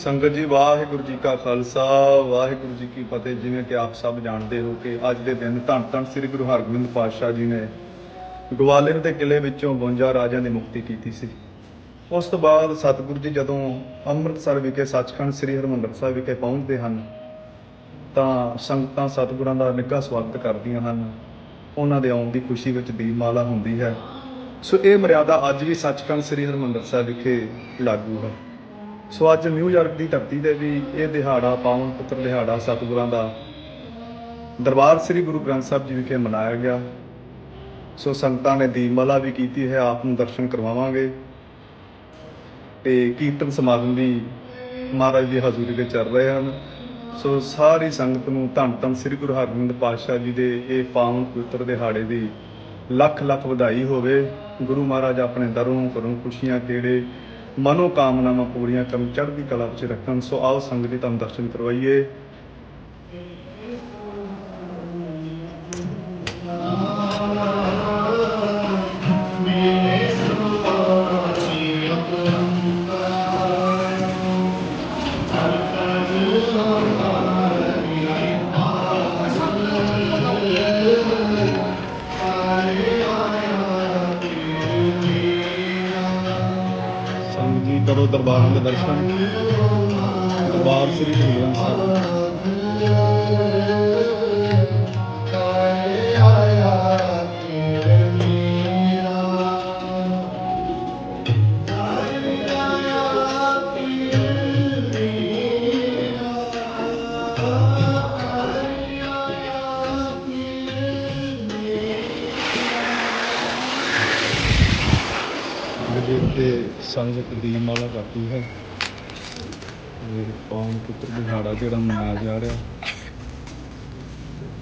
ਸੰਗਤ ਜੀ, ਵਾਹਿਗੁਰੂ ਜੀ ਕਾ ਖਾਲਸਾ, ਵਾਹਿਗੁਰੂ ਜੀ ਕੀ ਫਤਿਹ। ਜਿਵੇਂ ਕਿ ਆਪ ਸਭ ਜਾਣਦੇ ਹੋ ਕਿ ਅੱਜ ਦੇ ਦਿਨ ਧੰਨ ਧੰਨ ਸ੍ਰੀ ਗੁਰੂ ਹਰਗੋਬਿੰਦ ਪਾਤਸ਼ਾਹ ਜੀ ਨੇ ਗਵਾਲੀਅਰ ਦੇ ਕਿਲੇ ਵਿੱਚੋਂ 52 ਰਾਜਿਆਂ ਦੀ ਮੁਕਤੀ ਕੀਤੀ ਸੀ। ਉਸ ਤੋਂ ਬਾਅਦ ਸਤਿਗੁਰੂ ਜੀ ਜਦੋਂ ਅੰਮ੍ਰਿਤਸਰ ਵਿਖੇ ਸੱਚਖੰਡ ਸ੍ਰੀ ਹਰਿਮੰਦਰ ਸਾਹਿਬ ਵਿਖੇ ਪਹੁੰਚਦੇ ਹਨ, ਤਾਂ ਸੰਗਤਾਂ ਸਤਿਗੁਰਾਂ ਦਾ ਨਿੱਘਾ ਸਵਾਗਤ ਕਰਦੀਆਂ ਹਨ। ਉਹਨਾਂ ਦੇ ਆਉਣ ਦੀ ਖੁਸ਼ੀ ਵਿੱਚ ਦੀਪਮਾਲਾ ਹੁੰਦੀ ਹੈ। ਸੋ ਇਹ ਮਰਿਆਦਾ ਅੱਜ ਵੀ ਸੱਚਖੰਡ ਸ੍ਰੀ ਹਰਿਮੰਦਰ ਸਾਹਿਬ ਵਿਖੇ ਲਾਗੂ ਹੈ। ਸੋ ਅੱਜ ਨਿਊਯਾਰਕ ਦੀ ਧਰਤੀ ਤੇ ਵੀ ਇਹ ਦਿਹਾੜਾ ਪਾਵਨ ਪੁੱਤਰ ਦਿਹਾੜਾ ਸਤਿਗੁਰਾਂ ਦਾ ਦਰਬਾਰ ਸ੍ਰੀ ਗੁਰੂ ਗ੍ਰੰਥ ਸਾਹਿਬ ਜੀ ਵਿਖੇ ਮਨਾਇਆ ਗਿਆ। ਸੋ ਸੰਗਤਾਂ ਨੇ ਦੀਪਮਾਲਾ ਵੀ ਕੀਤੀ ਹੈ, ਆਪ ਨੂੰ ਦਰਸ਼ਨ ਕਰਵਾਵਾਂਗੇ। ਤੇ ਕੀਰਤਨ ਸਮਾਗਮ ਵੀ ਮਹਾਰਾਜ ਦੀ ਹਜ਼ੂਰੀ ਵਿੱਚ ਚੱਲ ਰਹੇ ਹਨ। ਸੋ ਸਾਰੀ ਸੰਗਤ ਨੂੰ ਧੰਨ ਧੰਨ ਸ੍ਰੀ ਗੁਰੂ ਹਰਗੋਬਿੰਦ ਪਾਤਸ਼ਾਹ ਜੀ ਦੇ ਇਹ ਪਾਵਨ ਪਵਿੱਤਰ ਦਿਹਾੜੇ ਦੀ ਲੱਖ ਲੱਖ ਵਧਾਈ ਹੋਵੇ। ਗੁਰੂ ਮਹਾਰਾਜ ਆਪਣੇ ਦਰੋਂ ਕਰੋਂ ਖੁਸ਼ੀਆਂ, ਕਿਹੜੇ ਮਨੋ ਕਾਮਨਾਵਾਂ ਪੂਰੀਆਂ ਕਰਨ, ਚੜ੍ਹਦੀ ਕਲਾ ਵਿੱਚ ਰੱਖਣ, ਸੋ ਆਓ ਸੰਗਤ ਜੀ, ਤੁਹਾਨੂੰ ਦਰਸ਼ਨ ਕਰਵਾਈਏ। ਸੰਗਤ ਜੀ ਕਰੋ ਦਰਬਾਰ ਦੇ ਦਰਸ਼ਨ ਦਰਬਾਰ ਸ੍ਰੀ ਗੁਰੂ ਗ੍ਰੰਥ ਸਾਹਿਬ। ਜਿਹਦੇ ਉੱਤੇ ਸੰਗਤ ਦੀ ਮਾਲਾ ਕਰਦੀ ਹੈ। ਇਹ ਪਾਵਨ ਪੁੱਤਰ ਦਿਹਾੜਾ ਜਿਹੜਾ ਮਨਾਇਆ ਜਾ ਰਿਹਾ।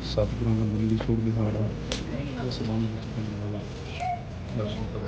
ਸਤਿਗੁਰਾਂ ਦਾ ਮਿਲਦੀ ਛੋੜ ਦਿਹਾੜਾ। ਉਸ ਸੰਬੰਧ ਵਿੱਚ ਕਰਨ ਵਾਲਾ ਦਰਸ਼ਨ ਕਰੋ।